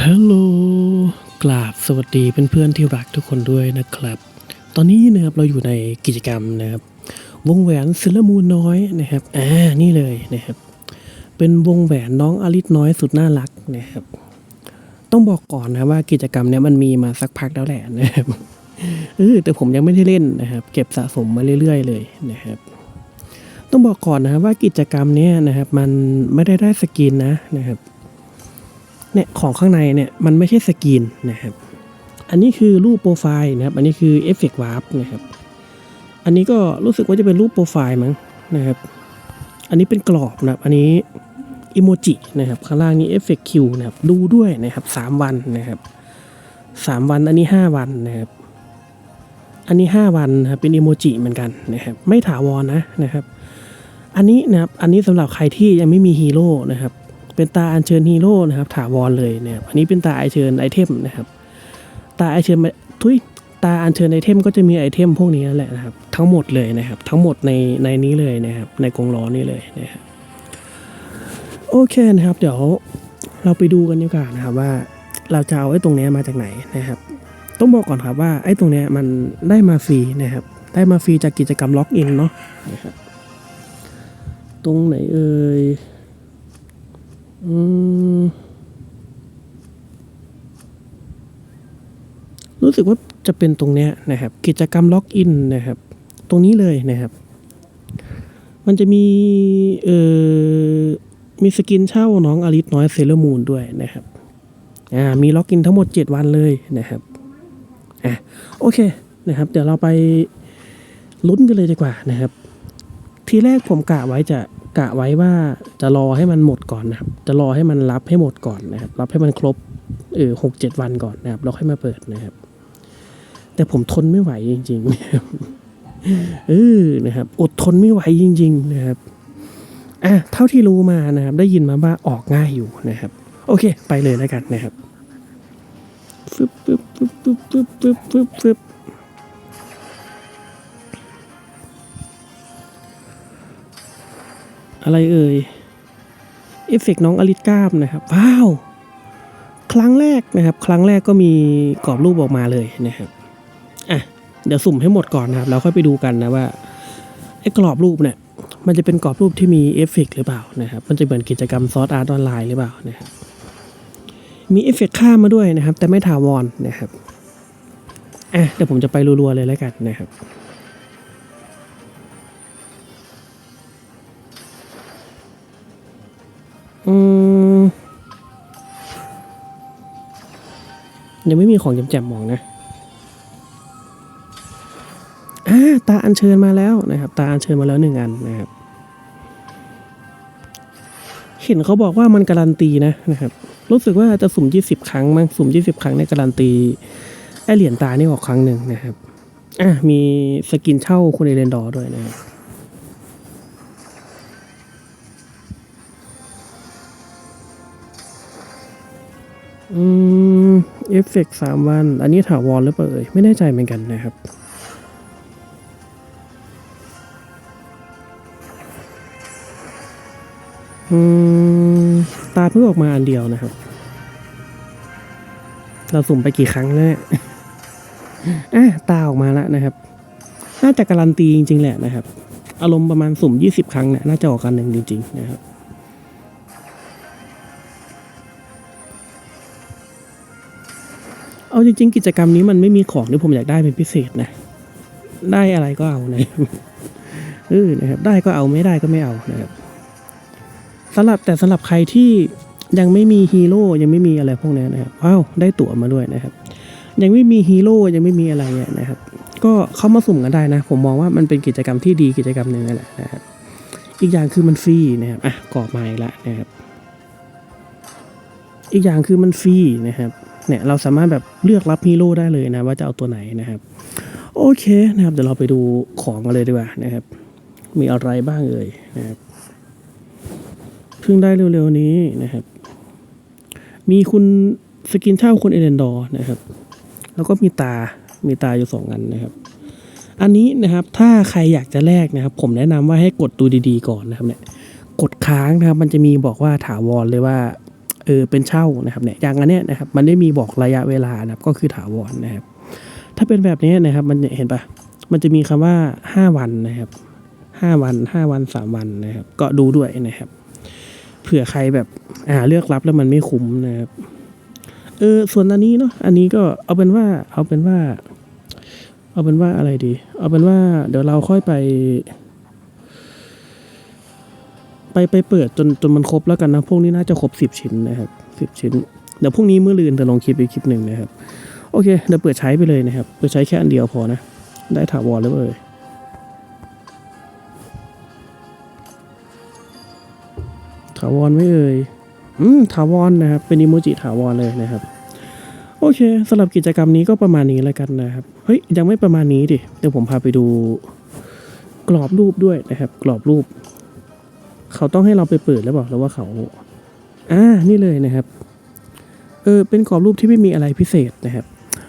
ฮัลโหลกราบสวัสดีเพื่อนๆที่รักทุกคนด้วยนะครับ ตอนนี้นะครับเราอยู่ในกิจกรรมนะครับ วงแหวนซิลมูนน้อยนะครับอ่านี่เลยนะครับ เป็นวงแหวนน้องอลิสน้อยสุดน่ารักนะครับ ต้องบอกก่อนนะว่ากิจกรรมเนี้ยมันมีมาสักพักแล้วแหละนะครับเออแต่ผมยังไม่ได้เล่นนะครับ เก็บสะสมมาเรื่อยๆ เลยนะครับ ต้องบอกก่อนนะครับว่ากิจกรรมเนี้ยนะครับ มันไม่ได้ได้สกินนะนะครับ เนี่ยของข้างในเนี่ยมันไม่ใช่สกรีนนะครับ อันนี้คือรูปโปรไฟล์นะครับ อันนี้คือเอฟเฟกต์วาร์ปนะครับ อันนี้ก็รู้สึกว่าจะเป็นรูปโปรไฟล์มั้งนะครับ อันนี้เป็นกรอบนะครับ อันนี้อิโมจินะครับ ข้างล่างนี้เอฟเฟกต์คิวนะครับ ดูด้วยนะครับสามวันนะครับสามวัน อันนี้ห้าวันนะครับ อันนี้ห้าวันนะครับ เป็นอิโมจิเหมือนกันนะครับ ไม่ถาวรนะนะครับ อันนี้นะครับ อันนี้สำหรับใครที่ยังไม่มีฮีโร่นะครับ เป็นตาอัญเชิญฮีโร่นะครับถาวรเลยเนะครับอันนี้เป็นตาอัญเชิญไอเทมนะครับ ตาอัญเชิญทุยตาอัญเชิญไอเทมก็จะมีไอเทมพวกนี้นั่นแหละนะครับ ทั้งหมดเลยนะครับ ทั้งหมดในในนี้เลยนะครับ ในกรงล้อนี้เลยนะครับโอเคนะครับ เดี๋ยวเราไปดูกันดีกว่านะครับว่าเราจะเอาไอ้ตรงนี้มาจากไหนนะครับ ต้องบอกก่อนครับว่าไอ้ตรงนี้มันได้มาฟรีนะครับ ได้มาฟรีจากกิจกรรมล็อกอินเนาะนะครับตรงไหนเอ่ย อืม รู้สึกว่าจะเป็นตรงเนี้ยนะครับ กิจกรรมล็อกอินนะครับ ตรงนี้เลยนะครับ มันจะมีเอ่อมีสกินเช่าน้องอลิสน้อยเซเลมูนด้วยนะครับอ่ามีล็อกอินทั้งหมด 7 วันเลยนะครับอะโอเคนะครับ เดี๋ยวเราไปลุ้นกันเลยดีกว่านะครับ ทีแรกผมกะไว้จะ กะไว้ว่าจะรอให้มันหมดก่อนนะครับ จะรอให้มันรับให้หมดก่อนนะครับ รับให้มันครบเออหกเจ็ดวันก่อนนะครับแล้วค่อยมาเปิดนะครับ แต่ผมทนไม่ไหวจริงๆนะครับเออนะครับ อดทนไม่ไหวจริง ๆ นะครับอะเท่าที่รู้มานะครับ ได้ยินมาว่าออกง่ายอยู่นะครับ โอเค ไปเลยแล้วกันนะครับฟึบฟึบฟึบฟึบฟึบฟึบฟึบ อะไรเอ่ย เอฟเฟกต์น้องอลิสก้ามนะครับ ว้าว ครั้งแรกนะครับ ครั้งแรกก็มีกรอบรูปออกมาเลยนะครับ อะ เดี๋ยวสุ่มให้หมดก่อนนะครับ แล้วค่อยไปดูกันนะว่าไอ้กรอบรูปเนี่ย มันจะเป็นกรอบรูปที่มีเอฟเฟกต์หรือเปล่านะครับ มันจะเหมือนกิจกรรมซอสอาร์ตออนไลน์หรือเปล่านะครับ มีเอฟเฟกต์ข้ามมาด้วยนะครับ แต่ไม่ถาวรนะครับ อะ เดี๋ยวผมจะไปรัวๆเลยแล้วกันนะครับ อืมยังไม่มีของแจ่มๆมองนะอ่าตาอัญเชิญมาแล้วนะครับ ตาอัญเชิญมาแล้วหนึ่งอันนะครับ เห็นเขาบอกว่ามันการันตีนะนะครับ รู้สึกว่าจะสุ่มยี่สิบครั้งมั้งสุ่มยี่สิบครั้งในการันตีไอเหรียญตานี่ออกครั้งหนึ่งนะครับ อะมีสกินเช่าคุณเอเลนดอร์ด้วยนะครับ อืมเอฟเฟกสามวัน อันนี้ถาวรหรือเปล่าเอ่ยไม่แน่ใจเหมือนกันนะครับอืมตาเพิ่งออกมาอันเดียวนะครับ เราสุ่มไปกี่ครั้งแล้วเนี่ยอะตาออกมาแล้วนะครับ น่าจะการันตีจริงๆแหละนะครับ อารมณ์ประมาณสุ่มยี่สิบครั้งเนี่ยน่าจะออกกันหนึ่งจริง ๆ นะครับ เอาจริง ๆ กิจกรรมนี้มันไม่มีของที่ผมอยากได้เป็นพิเศษนะ ได้อะไรก็เอานะเออนะครับ ได้ก็เอาไม่ได้ก็ไม่เอานะครับสำหรับแต่สำหรับใครที่ยังไม่มีฮีโร่ยังไม่มีอะไรพวกนี้นะครับว้าวได้ตั๋วมาด้วยนะครับ ยังไม่มีฮีโร่ยังไม่มีอะไรนะครับ ก็เข้ามาสุ่มกันได้นะ ผมมองว่ามันเป็นกิจกรรมที่ดีกิจกรรมหนึ่งนั่นแหละนะครับ อีกอย่างคือมันฟรีนะครับอะกรอบมาอีกล้วนะครับ อีกอย่างคือมันฟรีนะครับ เนี่ยเราสามารถแบบเลือกรับฮีโร่ได้เลยนะว่าจะเอาตัวไหนนะครับ โอเคนะครับเดี๋ยวเราไปดูของกันเลยดีกว่านะครับ มีอะไรบ้างเอ่ยนะครับเพิ่งได้เร็วๆนี้นะครับ มีคุณสกินเช่าคุณเอเลนดอร์นะครับ แล้วก็มีตา มีตาอยู่สองอันนะครับ อันนี้นะครับถ้าใครอยากจะแลกนะครับ ผมแนะนำว่าให้กดดูดีๆก่อนนะครับเนี่ยกดค้างนะครับ มันจะมีบอกว่าถาวรเลยว่า เออเป็นเช่านะครับเนี่ยอย่างอันเนี้ยนะครับมันได้มีบอกระยะเวลานะครับก็คือถาวรนะครับ ถ้าเป็นแบบนี้นะครับมันเห็นปะมันจะมีคำว่าห้าวันนะครับห้าวันห้าวันสามวันนะครับ ก็ดูด้วยนะครับ เผื่อใครแบบอ่าเลือกรับแล้วมันไม่คุ้มนะครับเออส่วนอันนี้เนาะอันนี้ก็เอาเป็นว่าเอาเป็นว่า เอาเป็นว่าอะไรดี เอาเป็นว่าเดี๋ยวเราค่อยไป ไปไปเปิดจนจนมันครบแล้วกันนะพวกนี้น่าจะครบสิบชิ้นนะครับสิบชิ้น เดี๋ยวพรุ่งนี้เมื้อลืนจะลงคลิปอีกคลิปหนึ่งนะครับ โอเคเดี๋ยวเปิดใช้ไปเลยนะครับเปิดใช้แค่อันเดียวพอนะ ได้ถาวรแล้วเลยถาวรไม่เอ่ยอืมถาวรนะครับ เป็นอิโมจิถาวรเลยนะครับ โอเคสำหรับกิจกรรมนี้ก็ประมาณนี้แล้วกันนะครับเฮ้ยยังไม่ประมาณนี้ดิเดี๋ยวผมพาไปดูกรอบรูปด้วยนะครับ กรอบรูป เขาต้องให้เราไปเปิดแล้วบอกแล้วว่าเขาอ่านี่เลยนะครับ เออเป็นกรอบรูปที่ไม่มีอะไรพิเศษนะครับ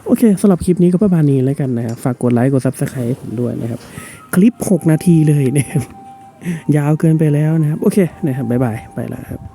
โอเคสำหรับคลิปนี้ก็ประมาณนี้แล้วกันนะครับฝากกดไลค์กดซับสไครต์ให้ผมด้วยนะครับ คลิป 6 นาทีเลยนะครับยาวเกินไปแล้วนะครับ โอเคนะครับบ๊ายบาย ไปแล้วครับ